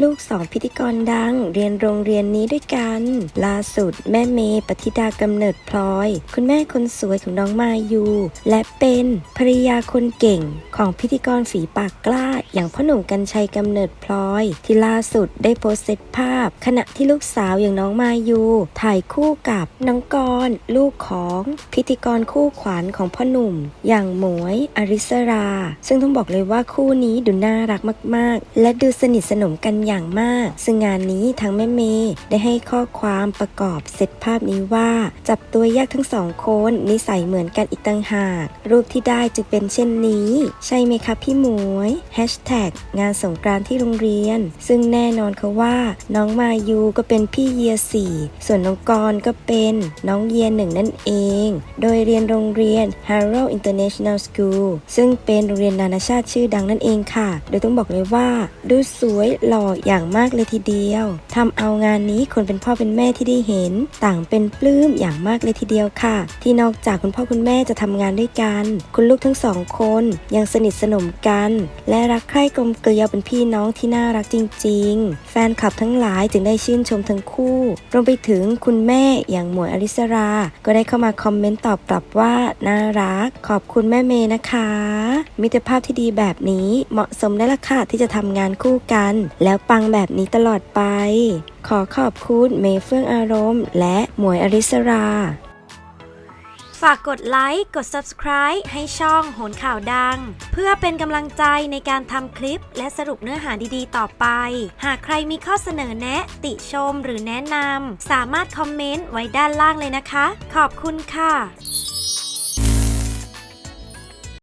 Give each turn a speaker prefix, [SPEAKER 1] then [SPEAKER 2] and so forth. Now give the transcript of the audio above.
[SPEAKER 1] ลูกสองพิธีกรดัง เรียนโรงเรียนนี้ด้วยกัน ล่าสุดแม่เมย์ปฏิดากำเนิดพลอย คุณแม่คนสวยของน้องมายู และเป็นภรรยาคนเก่งของพิธีกรฝีปากกล้า อย่างพ่อหนุ่มกัญชัยกำเนิดพลอย ที่ล่าสุดได้โพสต์เซตภาพ ขณะที่ลูกสาวอย่างน้องมายูถ่ายคู่กับน้องกรลูกของพิธีกรคู่ขวัญของพ่อหนุ่ม อย่างหมวยอริสรา ซึ่งต้องบอกเลยว่าคู่นี้ดูน่ารักมาก ๆ และดูสนิทสนมกันอย่างมาก ซึ่งงานนี้ทางแม่เมย์ได้ให้ข้อความประกอบเซตภาพนี้ว่า จับตัวยากทั้งสองคนนิสัยเหมือนกันอีกต่างหาก รูปที่ได้จึงเป็นเช่นนี้ ใช่ไหมคะพี่หมวยแฮชแท็กงานสงกรานที่โรงเรียน ซึ่งแน่นอนค่ะว่า น้องมายูก็เป็นพี่เยียสี่ส่วนน้องกรก็เป็นน้องเยียหนึ่งนั่นเอง โดยเรียนโรงเรียน Harrow International School ซึ่งเป็นโรงเรียนนานาชาติชื่อดังนั่นเองค่ะ โดยต้องบอกเลยว่า ดูสวยหล่ออย่างมากเลยทีเดียวทำเอางานนี้คนเป็นพ่อเป็นแม่ที่ได้เห็น ต่างเป็นปลื้มอย่างมากเลยทีเดียวค่ะ ที่นอกจากคุณพ่อคุณแม่จะทำงานด้วยกัน คุณลูกทั้งสองคนยังสนิทสนมกัน และรักใคร่กลมเกลียวเป็นพี่น้องที่น่ารักจริง ๆ แฟนคลับทั้งหลายจึงได้ชื่นชมทั้งคู่รวมไปถึงคุณแม่อย่างหมวยอริสรา ก็ได้เข้ามาคอมเมนต์ตอบกลับว่าน่ารัก ขอบคุณแม่เมย์นะคะ มิตรภาพที่ดีแบบนี้เหมาะสมได้ละค่ะที่จะทำงานคู่กัน แล้แล้วปังแบบนี้ตลอดไป ขอขอบคุณเมเฟื่องอารมณ์ และหมวยอริสรา
[SPEAKER 2] ฝากกดไลค์ กด subscribe ให้ช่องโหนข่าวดัง เพื่อเป็นกำลังใจในการทำคลิปและสรุปเนื้อหาดีๆ ต่อไป หากใครมีข้อเสนอแนะ ติชมหรือแนะนำสามารถคอมเมนต์ไว้ด้านล่างเลยนะคะ ขอบคุณค่ะ